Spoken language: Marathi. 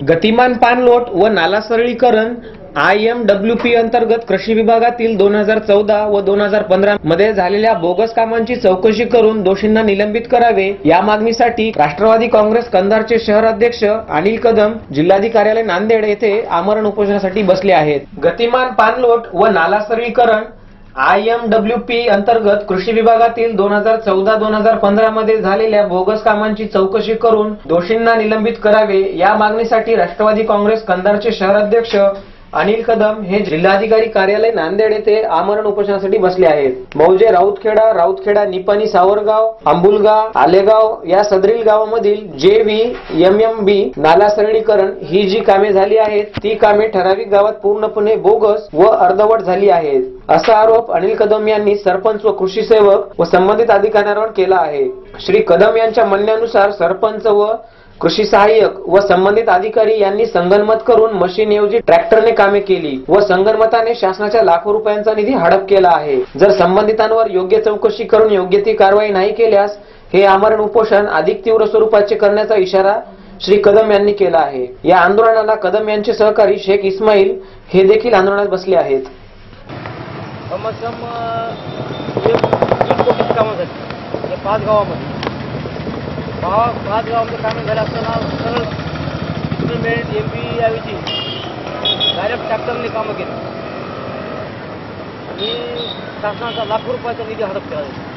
गतिमान पाणलोट व नाला सरळीकरण आय एम डब्ल्यू पी अंतर्गत कृषी विभागातील दोन हजार चौदा व दोन हजार पंधरा मध्ये झालेल्या बोगस कामांची चौकशी करून दोषींना निलंबित करावे या मागणीसाठी राष्ट्रवादी काँग्रेस कंधारचे शहर अध्यक्ष अनिल कदम जिल्हाधिकारी कार्यालय नांदेड येथे आमरण उपोषणासाठी बसले आहेत. गतिमान पाणलोट व नाला सरळीकरण आय एम डब्ल्यू पी अंतर्गत कृषी विभागातील दोन हजार चौदा दोन हजार पंधरा मध्ये झालेल्या बोगस कामांची चौकशी करून दोषींना निलंबित करावे या मागणीसाठी राष्ट्रवादी काँग्रेस कंधारचे शहर अध्यक्ष अनिल कदम हे जिल्हाधिकारी कार्यालय नांदेड येथे आमरण उपोषणासाठी बसले आहेत. मौजे राऊतखेडा राऊतखेडा निपाणी सावरगाव आंबुलगा आलेगाव या सदरील गावामधील जे व्ही एम एम बी नाला सरळीकरण ही जी कामे झाली आहेत ती कामे ठराविक गावात पूर्णपणे बोगस व अर्धवट झाली आहेत असा आरोप अनिल कदम यांनी सरपंच व कृषी सेवक व संबंधित अधिकाऱ्यांवर केला आहे. श्री कदम यांच्या म्हणण्यानुसार सरपंच व कृषी सहाय्यक व संबंधित अधिकारी यांनी संगनमत करून मशीनऐवजी ट्रॅक्टरने कामे केली व संगनमताने शासनाच्या लाखो रुपयांचा निधी हडप केला आहे. जर संबंधितांवर योग्य चौकशी करून योग्य ती कारवाई नाही केल्यास हे आमरण उपोषण अधिक तीव्र स्वरूपाचे करण्याचा इशारा श्री कदम यांनी केला आहे. या आंदोलनाला कदम यांचे सहकारी शेख इस्माईल हे देखील आंदोलनात बसले आहेत. पाच गावामध्ये. गावा पाच गावामध्ये कामे झाली असताना सरळ इन्स्ट्रुमेंट एम पी ऐवजी डायरेक्ट ट्रॅक्टरने कामं केली. आणि शासनाचा लाखो रुपयाचा निधी हडप केला. जातो